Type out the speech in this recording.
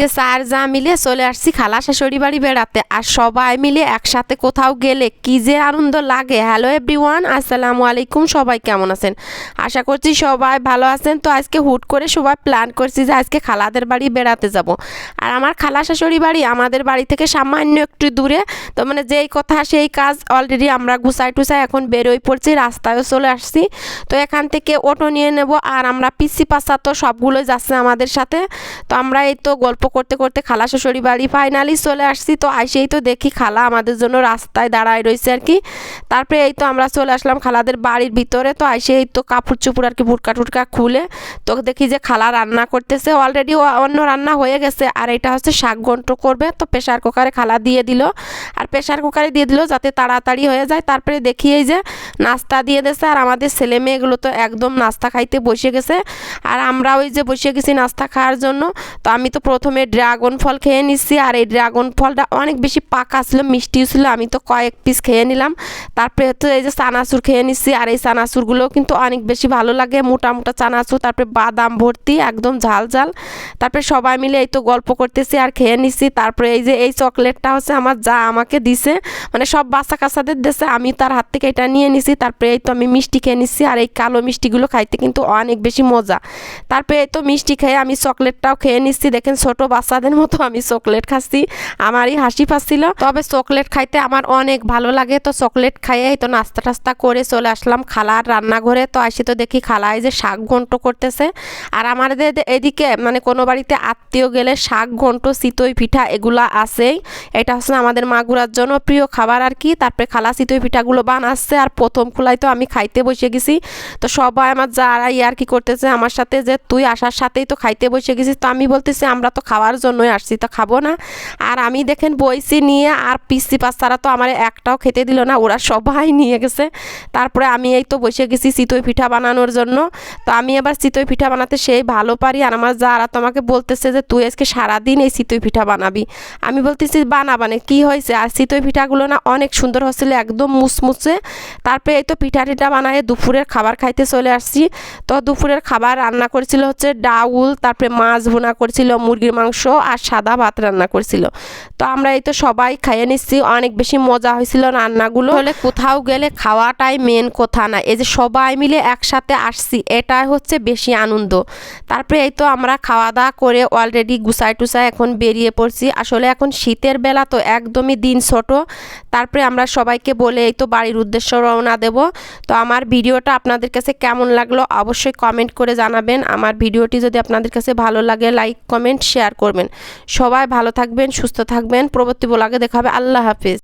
আজকে স্যার যা মিলে চলে আসছি খালা শাশুড়ি বাড়ি বেড়াতে আর সবাই মিলে একসাথে কোথাও গেলে কি যে আনন্দ লাগে। হ্যালো এভরিওয়ান আসসালামু আলাইকুম, সবাই কেমন আছেন? আশা করছি সবাই ভালো আছেন। তো আজকে হুট করে সবাই প্ল্যান করছি যে আজকে খালাদের বাড়ি বেড়াতে যাব। আর আমার খালা শাশুড়ি বাড়ি আমাদের বাড়ি থেকে সামান্য একটু দূরে। তো মানে যেই কথা সেই কাজ অলরেডি আমরা গুছাই টুসাই এখন বেরোই পড়ছি, রাস্তায়ও চলে আসছি। তো এখান থেকে অটো নিয়ে নেব আর আমরা পিসি পাসা তো সবগুলোই যাচ্ছে আমাদের সাথে। তো আমরা এই তো গল্প করতে করতে খালা শ্বশুরি বাড়ি ফাইনালি চলে আসছি। তো আইসেই তো দেখি খালা আমাদের জন্য রাস্তায় দাঁড়ায় রয়েছে আর কি। তারপরে এই তো আমরা চলে আসলাম খালাদের বাড়ির ভিতরে। তো আইসে এই তো কাপড় চুপড় আর কি বুটকা টুটকা খুলে তো দেখি যে খালা রান্না করতেছে। অলরেডি অন্য রান্না হয়ে গেছে আর এটা হচ্ছে শাক ঘন্ট করবে। তো প্রেশার কুকারে খালা দিয়ে দিল। আর প্রেশার কুকারে দিয়ে দিল যাতে তাড়াতাড়ি হয়ে যায়। তারপরে দেখি এই যে নাস্তা দিয়ে দিয়েছে। আর আমাদের ছেলে মেয়েগুলো তো একদম নাস্তা খাইতে বসে গেছে। আর আমরা ওই যে বসে গেছি নাস্তা খাওয়ার জন্য। তো আমি তো প্রথমে ড্রাগন ফল খেয়ে নিচ্ছি আর এই ড্রাগন ফলটা অনেক বেশি পাকা ছিল, মিষ্টিও ছিল, আমি তো কয়েক পিস খেয়ে নিলাম। তারপরে হচ্ছে এই যে চানাচুর খেয়ে নিচ্ছি আর এই চানাচুরগুলো কিন্তু অনেক বেশি ভালো লাগে, মোটা মোটা চানাচুর, তারপরে বাদাম ভর্তি, একদম ঝাল ঝাল। তারপরে সবাই মিলে এই তো গল্প করতেছি আর খেয়ে নিচ্ছি তারপরে এই যে এই চকলেটটা হচ্ছে আমার যা আমাকে দিছে মানে সব বাচ্চা কাচ্চাদের দেশে আমি তার হাত থেকে এটা নিয়ে নিছি, তারপরে এই তো আমি মিষ্টি খেয়ে নিচ্ছি আর এই কালো মিষ্টিগুলো খাইতে কিন্তু অনেক বেশি মজা। তারপরে এই তো মিষ্টি খেয়ে আমি চকলেটটাও খেয়ে নিচ্ছি দেখেন ছোট বাচ্চাদের মতো আমি চকলেট খাচ্ছি। আমারই হাসি পাচ্ছিল। তবে চকলেট খাইতে আমার অনেক ভালো লাগে। তো চকলেট খাইয়ে তো নাস্তা টাস্তা করে চলে আসলাম খালার রান্নাঘরে। তো আসি তো দেখি খালায় যে শাক ঘন্ট করতেছে। আর আমাদের এদিকে মানে কোনো বাড়িতে আত্মীয় গেলে শাক ঘন্ট, চিতই পিঠা এগুলা আছেই। এটা হচ্ছে আমাদের মাগুরার জন্য প্রিয় খাবার আর কি। তারপরে খালা চিতই পিঠাগুলো বানাচ্ছে আর প্রথম খোলায় তো আমি খাইতে বসে গেছি। তো সবাই আমার যারা ইয়ার কি করতেছে আমার সাথে যে তুই আসার সাথেই তো খাইতে বসে গেছিস। তো আমি বলতেছি, আমরা তো খাওয়ার জন্যই আসছি, তো খাব না। আর আমি দেখেন বইসি নিয়ে আর পিসি পাস্তারা তো আমার একটাও খেতে দিল না, ওরা সবাই নিয়ে গেছে। তারপরে আমি এই তো বসে গেছি চিতই পিঠা বানানোর জন্য। তো আমি এবার চিতই পিঠা বানাতে সেই ভালো পারি। আর আমার যারা তোমাকে বলতেছে যে তুই আজকে সারাদিন এই চিতই পিঠা বানাবি, আমি বলতেছি বানাবানে কি হয়েছে? আর চিতই পিঠাগুলো না অনেক সুন্দর হচ্ছিল, একদম মুসমুসে তারপরে এই তো পিঠা টিঠা বানায় দুপুরের খাবার খাইতে চলে আসছি। তো দুপুরের খাবার রান্না করেছিল হচ্ছে ডাউল, তারপরে মাছ ভুনা করেছিল, মুরগির মাংস আর সাদা ভাত রান্না করেছিল। তো আমরা এই তো সবাই খাইয়ে নিচ্ছি, অনেক বেশি মজা হয়েছিল রান্নাগুলো। হলে কোথাও গেলে খাওয়াটাই মেন কথা না। এই যে সবাই মিলে একসাথে আসছি, এটাই হচ্ছে বেশি আনন্দ। তারপরে এই তো আমরা খাওয়া দাওয়া করে অলরেডি গুছাই টুসাই এখন বেরিয়ে পড়ছি। আসলে এখন শীতের বেলা তো একদমই দিন ছোট। তারপরে আমরা সবাইকে বলে এই তো বাড়ির উদ্দেশ্য রওনা দেব। তো আমার ভিডিওটা আপনাদের কাছে কেমন লাগল অবশ্যই কমেন্ট করে জানাবেন। আমার ভিডিওটি যদি আপনাদের কাছে ভালো লাগে লাইক কমেন্ট শেয়ার করবেন। সবাই ভালো থাকবেন সুস্থ থাকবেন। পরবর্তী ব্লগে দেখা হবে। আল্লাহ হাফিজ।